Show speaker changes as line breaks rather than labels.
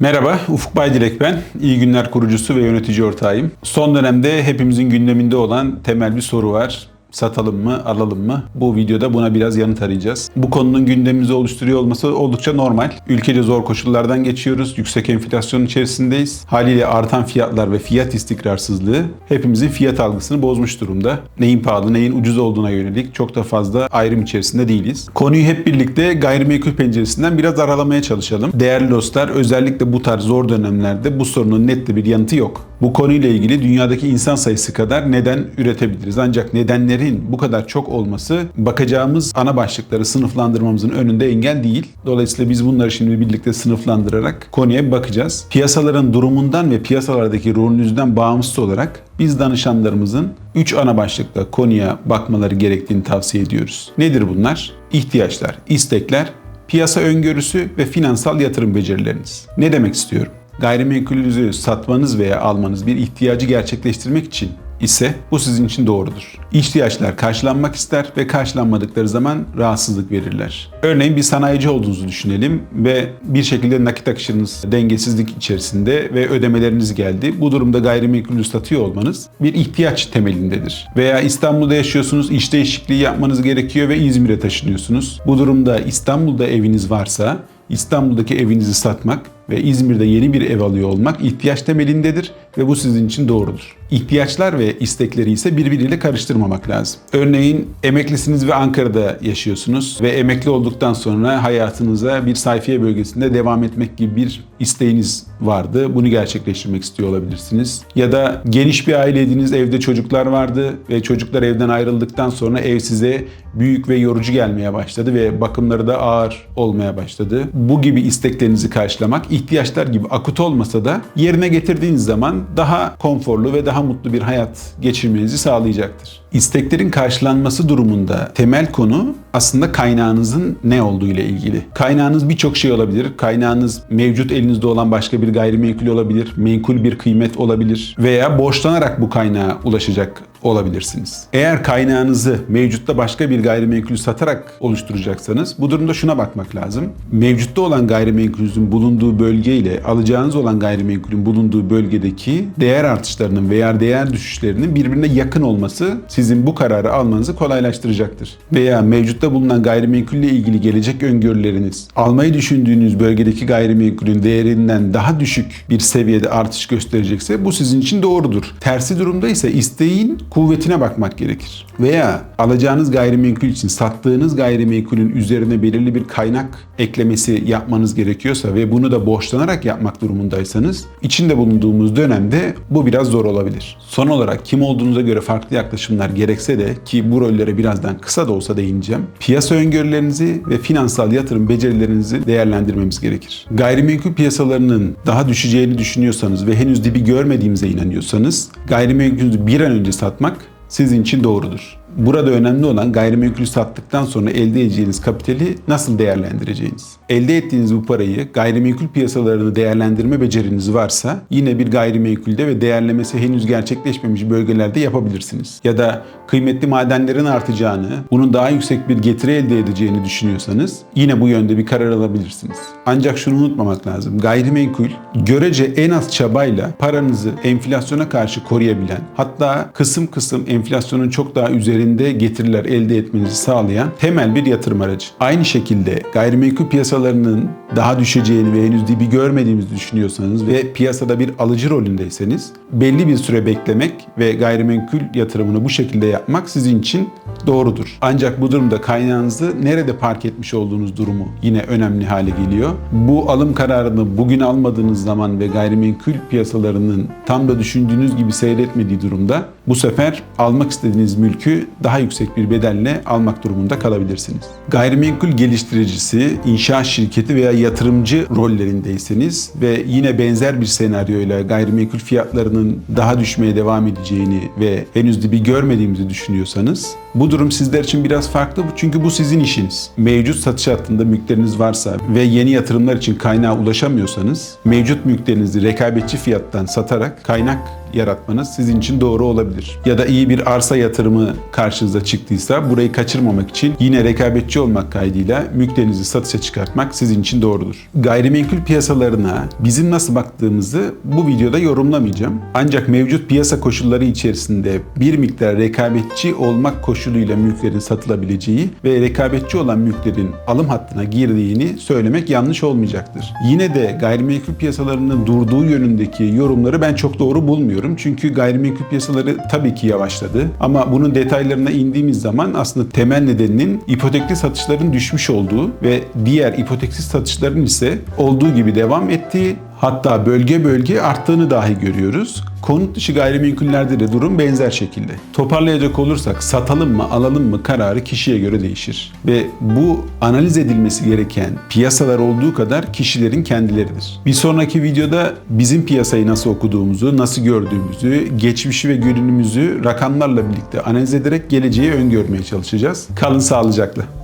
Merhaba, Ufuk Baydilek ben. İyi Günler kurucusu ve yönetici ortağıyım. Son dönemde hepimizin gündeminde olan temel bir soru var. Satalım mı, alalım mı? Bu videoda buna biraz yanıt arayacağız. Bu konunun gündemimizi oluşturuyor olması oldukça normal. Ülkece zor koşullardan geçiyoruz. Yüksek enflasyonun içerisindeyiz. Haliyle artan fiyatlar ve fiyat istikrarsızlığı hepimizin fiyat algısını bozmuş durumda. Neyin pahalı, neyin ucuz olduğuna yönelik çok da fazla ayrım içerisinde değiliz. Konuyu hep birlikte gayrimenkul penceresinden biraz aralamaya çalışalım. Değerli dostlar, özellikle bu tarz zor dönemlerde bu sorunun net bir yanıtı yok. Bu konuyla ilgili dünyadaki insan sayısı kadar neden üretebiliriz. Ancak nedenlerin bu kadar çok olması bakacağımız ana başlıkları sınıflandırmamızın önünde engel değil. Dolayısıyla biz bunları şimdi birlikte sınıflandırarak konuya bakacağız. Piyasaların durumundan ve piyasalardaki rolünüzden bağımsız olarak biz danışanlarımızın 3 ana başlıkla konuya bakmaları gerektiğini tavsiye ediyoruz. Nedir bunlar? İhtiyaçlar, istekler, piyasa öngörüsü ve finansal yatırım becerileriniz. Ne demek istiyorum? Gayrimenkulünüzü satmanız veya almanız bir ihtiyacı gerçekleştirmek için ise bu sizin için doğrudur. İhtiyaçlar karşılanmak ister ve karşılanmadıkları zaman rahatsızlık verirler. Örneğin bir sanayici olduğunuzu düşünelim ve bir şekilde nakit akışınız dengesizlik içerisinde ve ödemeleriniz geldi. Bu durumda gayrimenkulü satıyor olmanız bir ihtiyaç temelindedir. Veya İstanbul'da yaşıyorsunuz, iş değişikliği yapmanız gerekiyor ve İzmir'e taşınıyorsunuz. Bu durumda İstanbul'da eviniz varsa İstanbul'daki evinizi satmak ve İzmir'de yeni bir ev alıyor olmak ihtiyaç temelindedir ve bu sizin için doğrudur. İhtiyaçlar ve istekleri ise birbiriyle karıştırmamak lazım. Örneğin emeklisiniz ve Ankara'da yaşıyorsunuz ve emekli olduktan sonra hayatınıza bir sayfiye bölgesinde devam etmek gibi bir isteğiniz vardı. Bunu gerçekleştirmek istiyor olabilirsiniz. Ya da geniş bir aileydiniz, evde çocuklar vardı ve çocuklar evden ayrıldıktan sonra ev size büyük ve yorucu gelmeye başladı ve bakımları da ağır olmaya başladı. Bu gibi isteklerinizi karşılamak ihtiyaçlar gibi akut olmasa da yerine getirdiğiniz zaman daha konforlu ve daha mutlu bir hayat geçirmenizi sağlayacaktır. İsteklerin karşılanması durumunda temel konu aslında kaynağınızın ne olduğu ile ilgili. Kaynağınız birçok şey olabilir. Kaynağınız mevcut elinizde olan başka bir gayrimenkul olabilir, menkul bir kıymet olabilir veya borçlanarak bu kaynağa ulaşacak olabilirsiniz. Eğer kaynağınızı mevcutta başka bir gayrimenkulü satarak oluşturacaksanız bu durumda şuna bakmak lazım. Mevcutta olan gayrimenkulünüzün bulunduğu bölge ile alacağınız olan gayrimenkulün bulunduğu bölgedeki değer artışlarının veya değer düşüşlerinin birbirine yakın olması sizin bu kararı almanızı kolaylaştıracaktır. Veya mevcutta bulunan gayrimenkulle ilgili gelecek öngörüleriniz almayı düşündüğünüz bölgedeki gayrimenkulün değerinden daha düşük bir seviyede artış gösterecekse bu sizin için doğrudur. Tersi durumda ise isteğin kuvvetine bakmak gerekir. Veya alacağınız gayrimenkul için sattığınız gayrimenkulün üzerine belirli bir kaynak eklemesi yapmanız gerekiyorsa ve bunu da borçlanarak yapmak durumundaysanız içinde bulunduğumuz dönemde bu biraz zor olabilir. Son olarak kim olduğunuza göre farklı yaklaşımlar gerekse de ki bu rollere birazdan kısa da olsa değineceğim. Piyasa öngörülerinizi ve finansal yatırım becerilerinizi değerlendirmemiz gerekir. Gayrimenkul piyasalarının daha düşeceğini düşünüyorsanız ve henüz dibi görmediğimize inanıyorsanuz gayrimenkulünüzü bir an önce satmak sizin için doğrudur. Burada önemli olan gayrimenkulü sattıktan sonra elde edeceğiniz kapitali nasıl değerlendireceğiniz. Elde ettiğiniz bu parayı gayrimenkul piyasalarını değerlendirme beceriniz varsa yine bir gayrimenkulde ve değerlemesi henüz gerçekleşmemiş bölgelerde yapabilirsiniz. Ya da kıymetli madenlerin artacağını, bunun daha yüksek bir getiri elde edeceğini düşünüyorsanız yine bu yönde bir karar alabilirsiniz. Ancak şunu unutmamak lazım. Gayrimenkul görece en az çabayla paranızı enflasyona karşı koruyabilen, hatta kısım kısım enflasyonun çok daha üzerinde üzerinde getiriler elde etmenizi sağlayan temel bir yatırım aracı. Aynı şekilde gayrimenkul piyasalarının daha düşeceğini ve henüz dibi görmediğimizi düşünüyorsanız ve piyasada bir alıcı rolündeyseniz belli bir süre beklemek ve gayrimenkul yatırımını bu şekilde yapmak sizin için doğrudur. Ancak bu durumda kaynağınızı nerede park etmiş olduğunuz durumu yine önemli hale geliyor. Bu alım kararını bugün almadığınız zaman ve gayrimenkul piyasalarının tam da düşündüğünüz gibi seyretmediği durumda bu sefer almak istediğiniz mülkü daha yüksek bir bedelle almak durumunda kalabilirsiniz. Gayrimenkul geliştiricisi, inşaat şirketi veya yatırımcı rollerindeyseniz ve yine benzer bir senaryoyla gayrimenkul fiyatlarının daha düşmeye devam edeceğini ve henüz dibi görmediğimizi düşünüyorsanız bu durum sizler için biraz farklı çünkü bu sizin işiniz. Mevcut satış hattında mülkleriniz varsa ve yeni yatırımlar için kaynağa ulaşamıyorsanız mevcut mülklerinizi rekabetçi fiyattan satarak kaynak yaratmanız sizin için doğru olabilir. Ya da iyi bir arsa yatırımı karşınıza çıktıysa burayı kaçırmamak için yine rekabetçi olmak kaydıyla mülklerinizi satışa çıkartmak sizin için doğrudur. Gayrimenkul piyasalarına bizim nasıl baktığımızı bu videoda yorumlamayacağım. Ancak mevcut piyasa koşulları içerisinde bir miktar rekabetçi olmak koşuluyla mülklerin satılabileceği ve rekabetçi olan mülklerin alım hattına girdiğini söylemek yanlış olmayacaktır. Yine de gayrimenkul piyasalarının durduğu yönündeki yorumları ben çok doğru bulmuyorum. Çünkü gayrimenkul piyasaları tabii ki yavaşladı. Ama bunun detaylarına indiğimiz zaman aslında temel nedeninin ipotekli satışların düşmüş olduğu ve diğer ipoteksiz satışların ise olduğu gibi devam ettiği Hatta bölge bölge arttığını dahi görüyoruz. Konut dışı gayrimenkullerde de durum benzer şekilde. Toparlayacak olursak satalım mı alalım mı kararı kişiye göre değişir. Ve bu analiz edilmesi gereken piyasalar olduğu kadar kişilerin kendileridir. Bir sonraki videoda bizim piyasayı nasıl okuduğumuzu, nasıl gördüğümüzü, geçmişi ve günümüzü rakamlarla birlikte analiz ederek geleceği öngörmeye çalışacağız. Kalın sağlıcakla.